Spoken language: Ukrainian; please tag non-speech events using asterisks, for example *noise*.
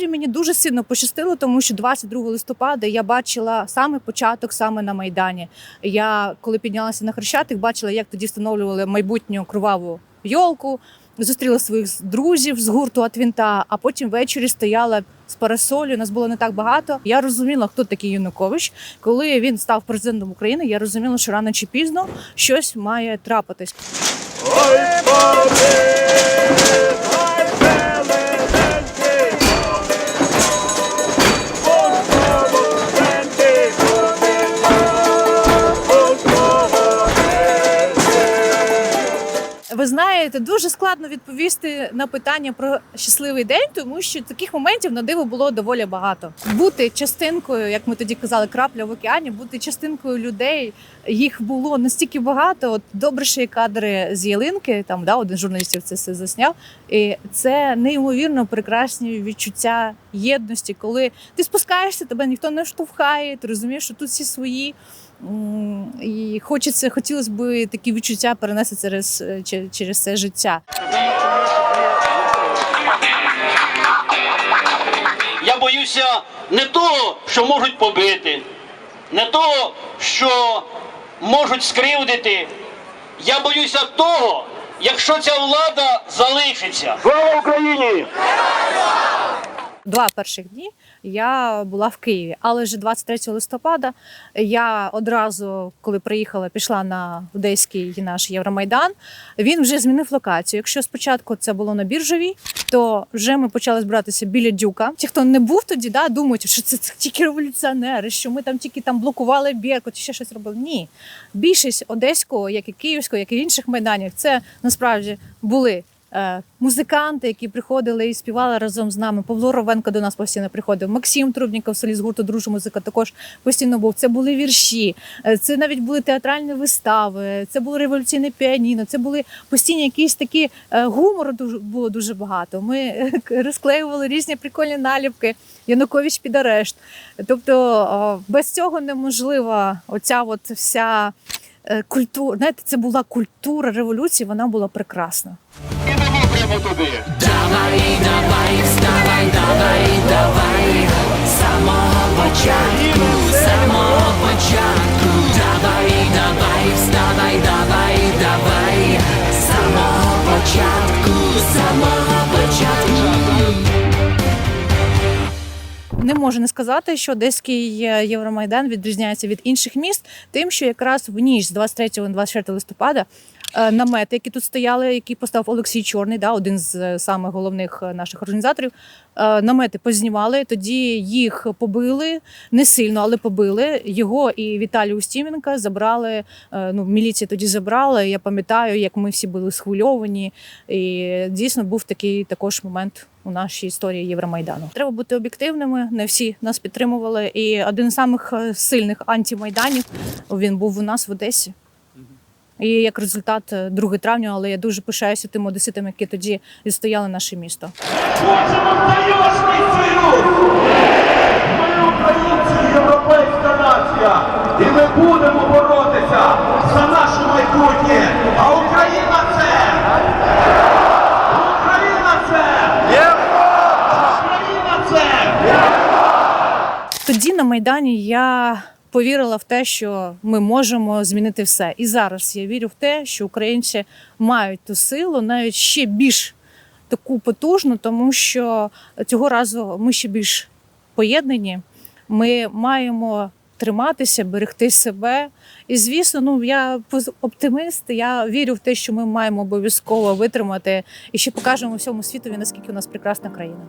мені дуже сильно пощастило, тому що 22 листопада я бачила саме початок саме на майдані. Я коли піднялася на хрещатик, бачила, як тоді встановлювали майбутню кроваву йолку. Зустріла своїх друзів з гурту Атвінта, а потім ввечері стояла з парасолю. Нас було не так багато. Я розуміла, хто такий Янукович. Коли він став президентом України, я розуміла, що рано чи пізно щось має трапитись. Знаєте, дуже складно відповісти на питання про щасливий день, тому що таких моментів на диво було доволі багато. Бути частинкою, як ми тоді казали, крапля в океані, бути частинкою людей. Їх було настільки багато. От добре, що кадри з ялинки. Там да, один журналістів це все засняв. І це неймовірно прекрасні відчуття єдності, коли ти спускаєшся, тебе ніхто не штовхає, ти розумієш, що тут всі свої. І хочеться, хотілося б такі відчуття перенести через, е, через це життя. Я боюся не того, що можуть побити, не того, що можуть скривдити. Я боюся того, якщо ця влада залишиться. Слава Україні! Два перших дні я була в Києві, але вже 23 листопада я одразу, коли приїхала, пішла на одеський наш Євромайдан. Він вже змінив локацію. Якщо спочатку це було на біржовій, то вже ми почали збиратися біля дюка. Ті, хто не був тоді, да, думають, що це *laughs* тільки революціонери, що ми там тільки там блокували Беркут, чи ще щось робили. Ні, більшість одеського, як і київського, як і інших майданів, це насправді були. Е, Музиканти, які приходили і співали разом з нами. Павло Ровенко до нас постійно приходив. Максим Трубніков, соліст гурту Дружа музика, також постійно був. Це були вірші, е, це навіть були театральні вистави, це було революційне піаніно, це були постійні якісь такі е, гумору було дуже багато. Ми розклеювали різні прикольні наліпки. Янукович під арешт. Тобто без цього неможлива оця от вся культура. Знаєте, це була культура революції, вона була прекрасна. Прямо туди. Давай, давай, вставай, давай, давай, з самого початку, Не можу не сказати, що Одеський е, Євромайдан відрізняється від інших міст, тим, що якраз в ніч з 23 на 24 листопада е, намети, які тут стояли, які поставив Олексій Чорний, да, один з е, самих головних наших організаторів. Намети познімали, тоді їх побили не сильно, але побили. Його і Віталію Устіменка забрали. Ну, міліція тоді забрала. Я пам'ятаю, як ми всі були схвильовані. І дійсно був такий також момент у нашій історії Євромайдану. Треба бути об'єктивними. Не всі нас підтримували. І один з самих е, сильних антимайданів він був у нас в Одесі. І як результат е, 2 травня, але я дуже пишаюся тим одеситам, які тоді відстояли наше місто. Хочемо таєшний союз! Ми українці, європейська нація, і ми будемо боротися за наше майбутнє. А Україна це! Україна це! Україна це! Тоді на Майдані я повірила в те, що ми можемо змінити все. І зараз я вірю в те, що українці мають ту силу, навіть ще більш таку потужну, тому що цього разу ми ще більш поєднані. Ми маємо триматися, берегти себе. І звісно, ну я оптимист. Я вірю в те, що ми маємо обов'язково витримати і ще покажемо всьому світові, наскільки у нас прекрасна країна.